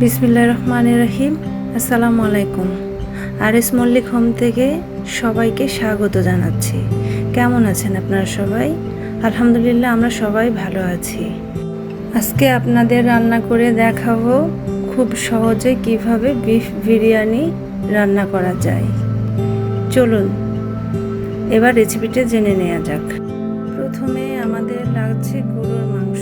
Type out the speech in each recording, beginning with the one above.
বিসমিল্লা রহমান রহিম। আসসালামু আলাইকুম। আর S Mallick home থেকে সবাইকে স্বাগত জানাচ্ছি। কেমন আছেন আপনারা সবাই? আলহামদুলিল্লাহ, আমরা সবাই ভালো আছি। আজকে আপনাদের রান্না করে দেখাবো খুব সহজে কীভাবে বিফ বিরিয়ানি রান্না করা যায়। চলুন, এবার রেসিপিটা জেনে নেওয়া যাক। প্রথমে আমাদের লাগছে গরুর মাংস।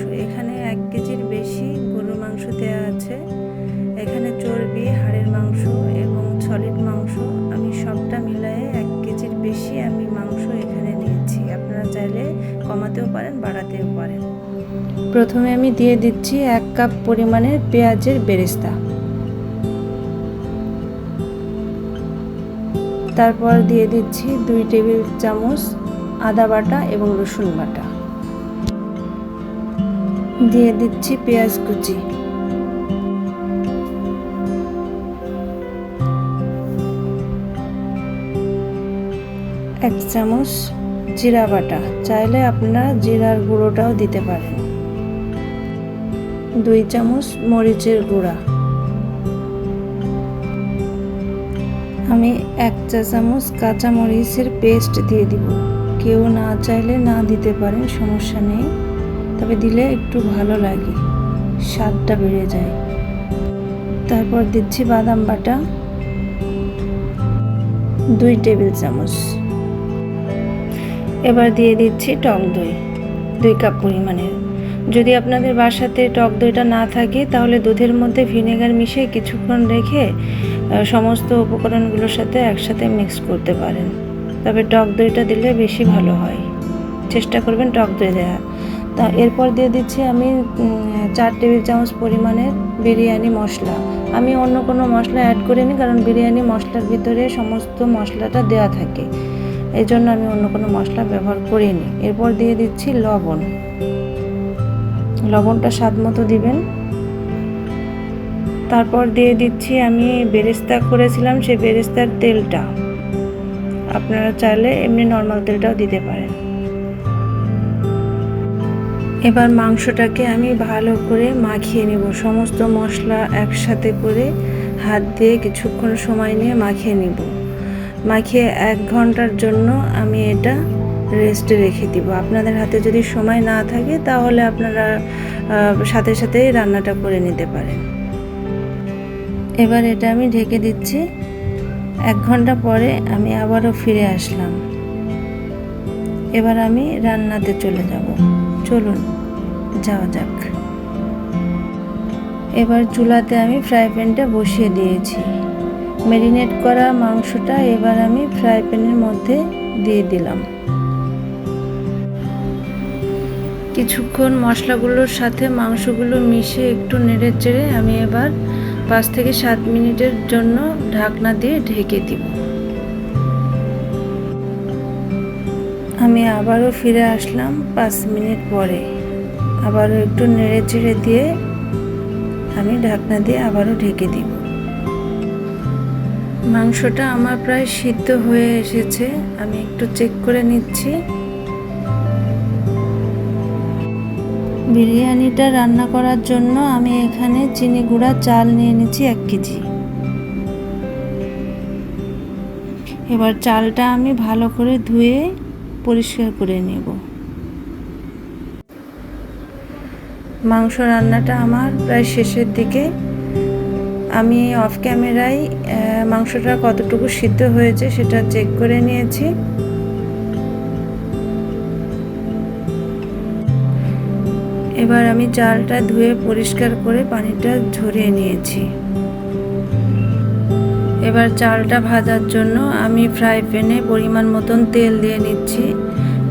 কমাতেও পারেন, বাড়াতেও পারেন। প্রথমে আমি দিয়ে দিচ্ছি এক কাপ পরিমাণের পেঁয়াজের বেরেস্তা। তারপর দিয়ে দিচ্ছি দুই টেবিল চামচ আদা বাটা এবং রসুন বাটা। দিয়ে দিচ্ছি পেঁয়াজ কুচি। এক চামচ জিরা বাটা। চাইলে আপনারা জিরার গুঁড়োটাও দিতে পারেন। দুই চামচ মরিচের গুঁড়া। আমি এক চা চামচ কাঁচা মরিচের পেস্ট দিয়ে দিব। কেউ না চাইলে না দিতে পারেন, সমস্যা নেই। তবে দিলে একটু ভালো লাগে, স্বাদটা বেড়ে যায়। তারপর দিচ্ছি বাদাম বাটা। দুই টেবিল চামচ। এবার দিয়ে দিচ্ছি টক দই, দুই কাপ পরিমাণের যদি আপনাদের বাসাতে টক দইটা না থাকে, তাহলে দুধের মধ্যে ভিনেগার মিশিয়ে কিছুক্ষণ রেখে সমস্ত উপকরণগুলোর সাথে একসাথে মিক্স করতে পারেন। তবে টক দইটা দিলে বেশি ভালো হয়। চেষ্টা করবেন টক দই দেওয়া তা এরপর দিয়ে দিচ্ছি আমি চার টেবিল চামচ পরিমাণের বিরিয়ানি মশলা। আমি অন্য কোনো মশলা অ্যাড করিনি, কারণ বিরিয়ানি মশলার ভিতরে সমস্ত মশলাটা দেওয়া থাকে। এই জন্য আমি অন্য কোনো মশলা ব্যবহার করিনি। এরপর দিয়ে দিচ্ছি লবণ। লবণটা স্বাদ মতো দিবেন। তারপর দিয়ে দিচ্ছি আমি বেরেস্তা করেছিলাম সেই বেরেস্তার তেলটা। আপনারা চাইলে এমনি নর্মাল তেলটাও দিতে পারেন। এবার মাংসটাকে আমি ভালো করে মাখিয়ে নেব। সমস্ত মশলা একসাথে করে হাত দিয়ে কিছুক্ষণ সময় নিয়ে মাখিয়ে নেব। মাখিয়ে এক ঘণ্টার জন্য আমি এটা রেস্টে রেখে দিব। আপনাদের হাতে যদি সময় না থাকে, তাহলে আপনারা সাথে সাথেই রান্নাটা করে নিতে পারেন। এবার এটা আমি ঢেকে দিচ্ছি। এক ঘণ্টা পরে আমি আবারও ফিরে আসলাম। এবার আমি রান্নাতে চলে যাব। চলুন, যাওয়া যাক। এবার চুলাতে আমি ফ্রাই প্যানটা বসিয়ে দিয়েছি। ম্যারিনেট করা মাংসটা এবার আমি ফ্রাই প্যানের মধ্যে দিয়ে দিলাম। কিছুক্ষণ মশলাগুলোর সাথে মাংসগুলো মিশে একটু নেড়ে চেড়ে আমি এবার পাঁচ থেকে সাত মিনিটের জন্য ঢাকনা দিয়ে ঢেকে দিব। আমি আবারও ফিরে আসলাম পাঁচ মিনিট পরে। আবারও একটু নেড়ে চেড়ে দিয়ে আমি ঢাকনা দিয়ে আবারও ঢেকে দিব। মাংসটা আমার প্রায় সিদ্ধ হয়ে এসেছে। আমি একটু চেক করে নিচ্ছি। বিরিয়ানিটা রান্না করার জন্য আমি এখানে চিনি গুঁড়া, চাল নিয়ে নিচ্ছি এক কেজি। এবার চালটা আমি ভালো করে ধুয়ে পরিষ্কার করে নেব। মাংস রান্নাটা আমার প্রায় শেষের দিকে। আমি অফ ক্যামেরায় মাংসটা কতটুকু সিদ্ধ হয়েছে সেটা চেক করে নিয়েছি। এবার আমি চালটা ধুয়ে পরিষ্কার করে পানিটা ঝরিয়ে নিয়েছি। এবার চালটা ভাজার জন্য আমি ফ্রাই প্যানে পরিমাণ মতন তেল দিয়ে নিচ্ছি।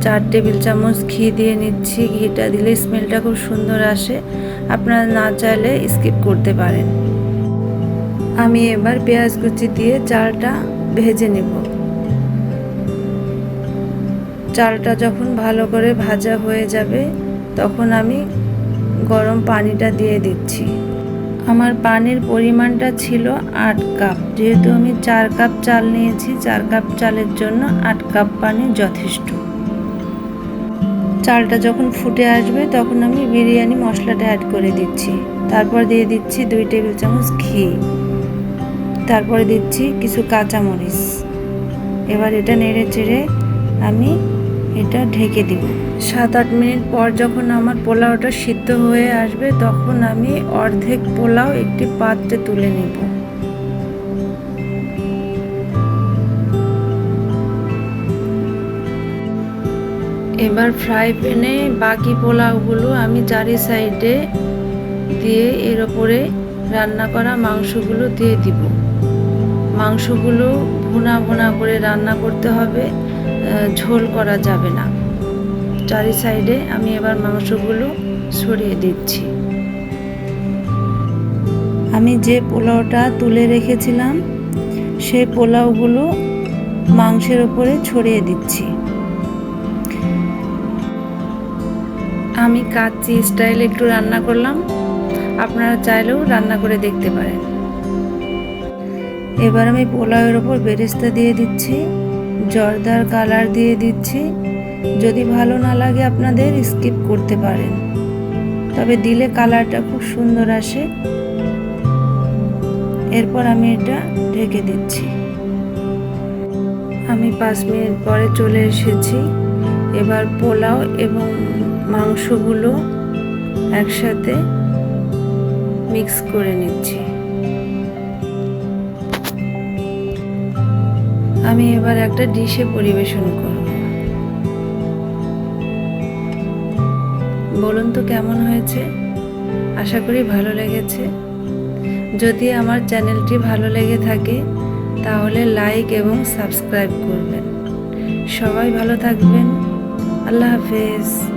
চার টেবিল চামচ ঘি দিয়ে নিচ্ছি। ঘিটা দিলে স্মেলটা খুব সুন্দর আসে। আপনারা না চাইলে স্কিপ করতে পারেন। আমি এবার পেঁয়াজ কুচি দিয়ে চালটা ভেজে নেব। চালটা যখন ভালো করে ভাজা হয়ে যাবে, তখন আমি গরম পানিটা দিয়ে দিচ্ছি। আমার পানির পরিমাণটা ছিল আট কাপ। যেহেতু আমি চার কাপ চাল নিয়েছি, চার কাপ চালের জন্য আট কাপ পানি যথেষ্ট। চালটা যখন ফুটে আসবে, তখন আমি বিরিয়ানি মশলাটা অ্যাড করে দিচ্ছি। তারপর দিয়ে দিচ্ছি দুই টেবিল চামচ ঘি। তারপরে দিচ্ছি কিছু কাঁচামরিচ। এবার এটা নেড়ে চেড়ে আমি এটা ঢেকে দিব। সাত আট মিনিট পর যখন আমার পোলাওটা সিদ্ধ হয়ে আসবে, তখন আমি অর্ধেক পোলাও একটি পাত্রে তুলে নেব। এবার ফ্রাই প্যানে বাকি পোলাওগুলো আমি চারি সাইডে দিয়ে এর ওপরে রান্না করা মাংসগুলো দিয়ে দিব। মাংসগুলো ভুনা ভুনা করে রান্না করতে হবে ঝোল করা যাবে না। চারি সাইডে আমি এবার মাংসগুলো সরিয়ে দিচ্ছি। আমি যে পোলাওটা তুলে রেখেছিলাম সেই পোলাওগুলো মাংসের ওপরে ছড়িয়ে দিচ্ছি। আমি কাচ্চি স্টাইলে একটু রান্না করলাম, আপনারা চাইলেও রান্না করে দেখতে পারেন। এবার আমি পোলাওয়ের ওপর বেরেস্তা দিয়ে দিচ্ছি, জর্দার কালার দিয়ে দিচ্ছি। যদি ভালো না লাগে আপনাদের, স্কিপ করতে পারেন। তবে দিলে কালারটা খুব সুন্দর আসে। এরপর আমি এটা ঢেকে দিচ্ছি। আমি পাঁচ মিনিট পরে চলে এসেছি। এবার পোলাও এবং মাংসগুলো একসাথে মিক্স করে নিচ্ছি। আমি এবার একটা ডিশে পরিবেশন করব। বলুন তো কেমন হয়েছে? আশা করি ভালো লেগেছে। যদি আমার চ্যানেলটি ভালো লেগে থাকে, তাহলে লাইক এবং সাবস্ক্রাইব করবেন। সবাই ভালো থাকবেন। আল্লাহ হাফেজ।